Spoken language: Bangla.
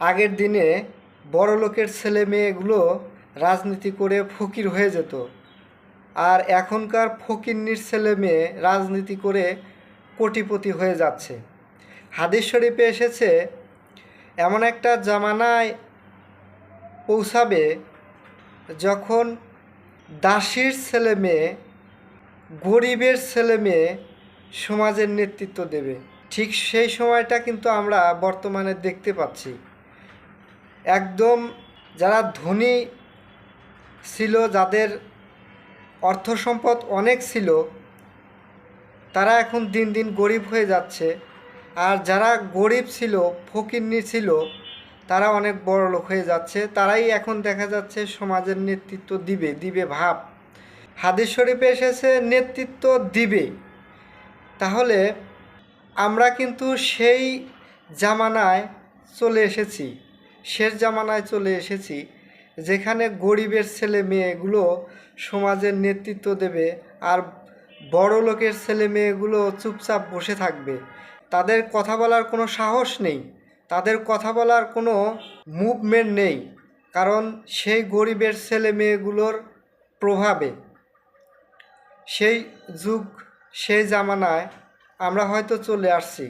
আগের দিনে বড় লোকের ছেলে মেয়েগুলো রাজনীতি করে ফকির হয়ে যেত। আর এখনকার ফকিন্নির ছেলে মেয়ে রাজনীতি করে কোটিপতি হয়ে যাচ্ছে। হাদিস শরীফে এসেছে, এমন একটা জামানায় পৌঁছাবে যখন দাসীর ছেলে মেয়ে গরিবের ছেলে মেয়ে সমাজের নেতৃত্ব দেবে। ঠিক সেই সময়টা কিন্তু আমরা বর্তমানে দেখতে পাচ্ছি। একদম যারা ধনী ছিল, যাদের অর্থ সম্পদ অনেক ছিল, তারা এখন দিন দিন গরিব হয়ে যাচ্ছে। আর যারা গরিব ছিল ফকিরনি ছিল, তারা অনেক বড় লোক হয়ে যাচ্ছে। তারাই এখন দেখা যাচ্ছে সমাজের নেতৃত্ব দিবে দিবে ভাব। হাদিস শরীফে এসেছে, নেতৃত্ব দিবে। তাহলে আমরা কিন্তু সেই জামানায় চলে এসেছি। শেষ জামানায় চলে এসেছি, যেখানে গরিবের ছেলে মেয়েগুলো সমাজের নেতৃত্ব দেবে আর বড় লোকের ছেলে মেয়েগুলো চুপচাপ বসে থাকবে। তাদের কথা বলার কোনো সাহস নেই, তাদের কথা বলার কোনো মুভমেন্ট নেই, কারণ সেই গরিবের ছেলে মেয়েগুলোর প্রভাবে। সেই যুগ, সেই জামানায় আমরা হয়তো চলে আসছি।